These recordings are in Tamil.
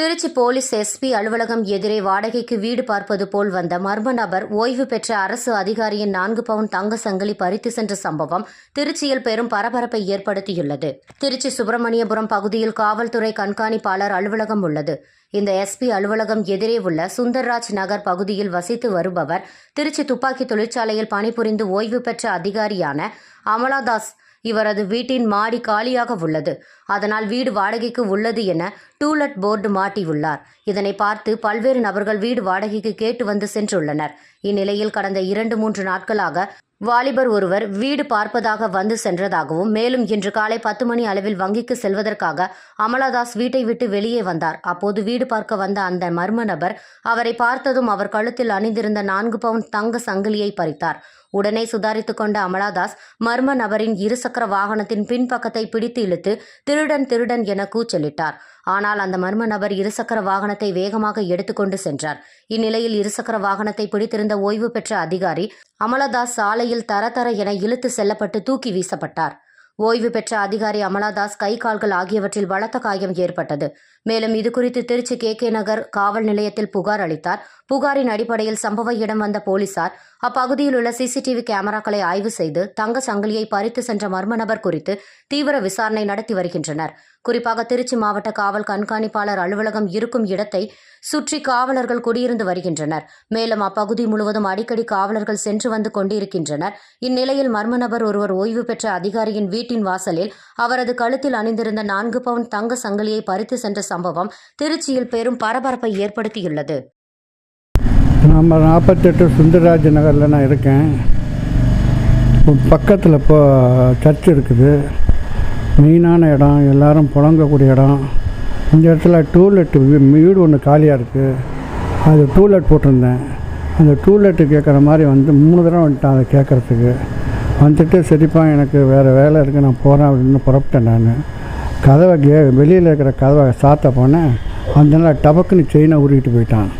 திருச்சி போலீஸ் எஸ்பி அலுவலகம் எதிரே வாடகைக்கு வீடு பார்ப்பது போல் வந்த மர்ம நபர் ஓய்வு பெற்ற அரசு அதிகாரியின் நான்கு பவுன் தங்க சங்கிலி பறித்து சென்ற சம்பவம் திருச்சியில் பெரும் பரபரப்பை ஏற்படுத்தியுள்ளது. திருச்சி சுப்பிரமணியபுரம் பகுதியில் காவல்துறை கண்காணிப்பாளர் அலுவலகம் உள்ளது. இந்த எஸ்பி அலுவலகம் எதிரே உள்ள சுந்தர்ராஜ் நகர் பகுதியில் வசித்து வருபவர் திருச்சி துப்பாக்கி தொழிற்சாலையில் பணிபுரிந்து ஓய்வு பெற்ற அதிகாரியான அமலாதாஸ் இவரது வீட்டின் மாடி காலியாக உள்ளது. அதனால் வீடு வாடகைக்கு உள்ளது என டூலட் போர்டு மாட்டியுள்ளார். இதனை பார்த்து பல்வேறு நபர்கள் வீடு வாடகைக்கு கேட்டு வந்து சென்றுள்ளனர். இந்நிலையில் கடந்த இரண்டு மூன்று நாட்களாக வாலிபர் ஒருவர் வீடு பார்ப்பதாக வந்து சென்றதாகவும் மேலும் இன்று காலை பத்து மணி அளவில் வங்கிக்கு செல்வதற்காக அமலாதாஸ் வீட்டை விட்டு வெளியே வந்தார். அப்போது வீடு பார்க்க வந்த அந்த மர்ம நபர் அவரை பார்த்ததும் அவர் கழுத்தில் அணிந்திருந்த நான்கு பவுன் தங்க சங்கிலியை பறித்தார். உடனே சுதாரித்து கொண்ட அமலாதாஸ் மர்ம நபரின் இருசக்கர வாகனத்தின் பின்பக்கத்தை பிடித்து இழுத்து திருடன் திருடன் என கூச்சலிட்டார். ஆனால் அந்த மர்ம நபர் இருசக்கர வாகனத்தை வேகமாக எடுத்துக்கொண்டு சென்றார். இந்நிலையில் இருசக்கர வாகனத்தை பிடித்திருந்த ஓய்வு பெற்ற அதிகாரி அமலதாஸ் சாலையில் தர தர என இழுத்து செல்லப்பட்டு தூக்கி வீசப்பட்டார். ஓய்வு பெற்ற அதிகாரி அமலாதாஸ் கை கால்கள் ஆகியவற்றில் பலத்த காயம் ஏற்பட்டது. மேலும் இதுகுறித்து திருச்சி கே கே நகர் காவல் நிலையத்தில் புகார் அளித்தார். புகாரின் அடிப்படையில் சம்பவ இடம் வந்த போலீசார் அப்பகுதியில் உள்ள சிசிடிவி கேமராக்களை ஆய்வு செய்து தங்க சங்கிலியை பறித்து சென்ற மர்ம நபர் குறித்து தீவிர விசாரணை நடத்தி வருகின்றனர். குறிப்பாக திருச்சி மாவட்ட காவல் கண்காணிப்பாளர் அலுவலகம் இருக்கும் இடத்தை சுற்றி காவலர்கள் குடியிருந்து வருகின்றனர். மேலும் அப்பகுதி முழுவதும் அடிக்கடி காவலர்கள் சென்று வந்து கொண்டிருக்கின்றனர். இந்நிலையில் மர்ம நபர் ஒருவர் ஓய்வு பெற்ற அதிகாரியின் வீட்டின் வாசலில் அவரது கழுத்தில் அணிந்திருந்த நான்கு பவுண்ட் தங்க சங்கிலியை பறித்து சென்ற சம்பவம் திருச்சியில் பெரும் பரபரப்பை ஏற்படுத்தியுள்ளது. நம்ம நாற்பத்தெட்டு சுந்தரராஜ நகரில் நான் இருக்கேன். பக்கத்தில் இப்போ சர்ச் இருக்குது. மெயினான இடம் எல்லோரும் புழங்கக்கூடிய இடம். இந்த இடத்துல டூலெட் வீடு ஒன்று காலியாக இருக்குது அது டூலெட் போட்டிருந்தேன். அந்த டூலெட்டு கேட்குற மாதிரி வந்து மூணு தடவை வந்துட்டேன் அதை கேட்குறதுக்கு வந்துட்டு சரிப்பா எனக்கு வேறு வேலை இருக்குது நான் போகிறேன் அப்படின்னு புறப்பட்டேன் நான். கதவை கே வெளியில் இருக்கிற கதவை சாத்த போனேன். அந்த நாள் டபக்குன்னு செயினை உருகிட்டு போயிட்டான்.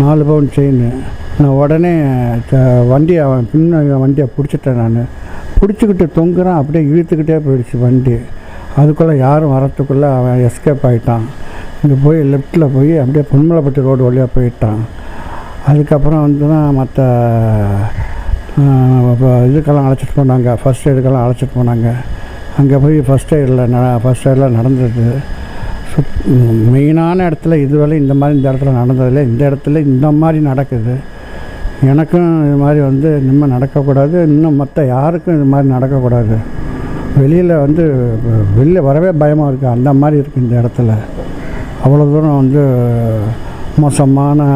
நாலு பவுன் செயின் நான் உடனே வண்டியை அவன் பின்ன வண்டியை பிடிச்சிட்டேன் நான். பிடிச்சிக்கிட்டு தொங்குறான் அப்படியே இழுத்துக்கிட்டே போயிடுச்சு வண்டி. அதுக்குள்ளே யாரும் வரத்துக்குள்ளே அவன் எஸ்கேப் ஆகிட்டான் இங்கே போய் லெஃப்ட்டில் போய் அப்படியே பொன்மலைப்பட்டி ரோடு வழியாக போயிட்டான். அதுக்கப்புறம் வந்து தான் மற்ற இதுக்கெல்லாம் அழைச்சிட்டு போனாங்க. ஃபஸ்ட் எய்டுக்கெல்லாம் அழைச்சிட்டு போனாங்க. அங்கே போய் ஃபஸ்ட் எய்டில் ந ஃபஸ்ட் எய்டில் நடந்தது. சுத் மெயினான இடத்துல இதுவரை இந்த மாதிரி இந்த இடத்துல நடந்ததில்லை. இந்த இடத்துல இந்த மாதிரி நடக்குது. எனக்கும் இது மாதிரி வந்து இனிமேல் நடக்கக்கூடாது. இன்னும் மற்ற யாருக்கும் இது மாதிரி நடக்கக்கூடாது. வெளியில் வந்து வெளியில் வரவே பயமாக இருக்குது அந்த மாதிரி இருக்குது இந்த இடத்துல. அவ்வளோ தூரம் வந்து மோசமான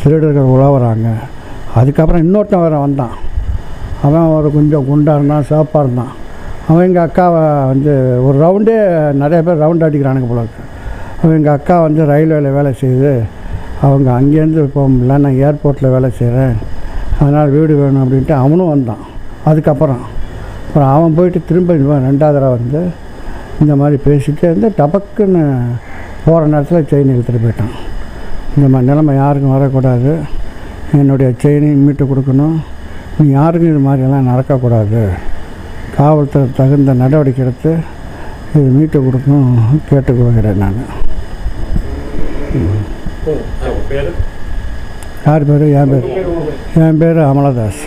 திருடர்கள் உழவுறாங்க அதுக்கப்புறம் இன்னொருத்தன் வேறு வந்தான். அவன் ஒரு கொஞ்சம் குண்டாக இருந்தான் சாப்பாடு இருந்தான். அவன் எங்கள் அக்காவை வந்து ஒரு ரவுண்டே நிறைய பேர் ரவுண்ட் அடிக்கிறானுங்க போல இருக்கு. அவன் எங்கள் அக்கா வந்து ரயில்வேல வேலை செய்யுது அவங்க அங்கேருந்து போக முடியல நான் ஏர்போர்ட்டில் வேலை செய்கிறேன் அதனால் வீடு வேணும் அப்படின்ட்டு அவனும் வந்தான். அதுக்கப்புறம் அப்புறம் அவன் போயிட்டு திரும்ப ரெண்டாவது தடவை வந்து இந்த மாதிரி பேசிட்டு இருந்து டபக்குன்னு போகிற நேரத்தில் செயின் இழுத்துட்டு போயிட்டான். இந்த மாதிரி நிலைமை யாருக்கும் வரக்கூடாது. என்னுடைய செயினையும் மீட்டு கொடுக்கணும். நீ யாருக்கும் இது மாதிரியெல்லாம் நடக்கக்கூடாது. காவல்துறை தகுந்த நடவடிக்கை எடுத்து இது மீட்டு கொடுக்கணும் கேட்டுக்கொள்கிறேன் நான். யார் பேர்? என் பேர். என் பேர் அமலதாஸ்.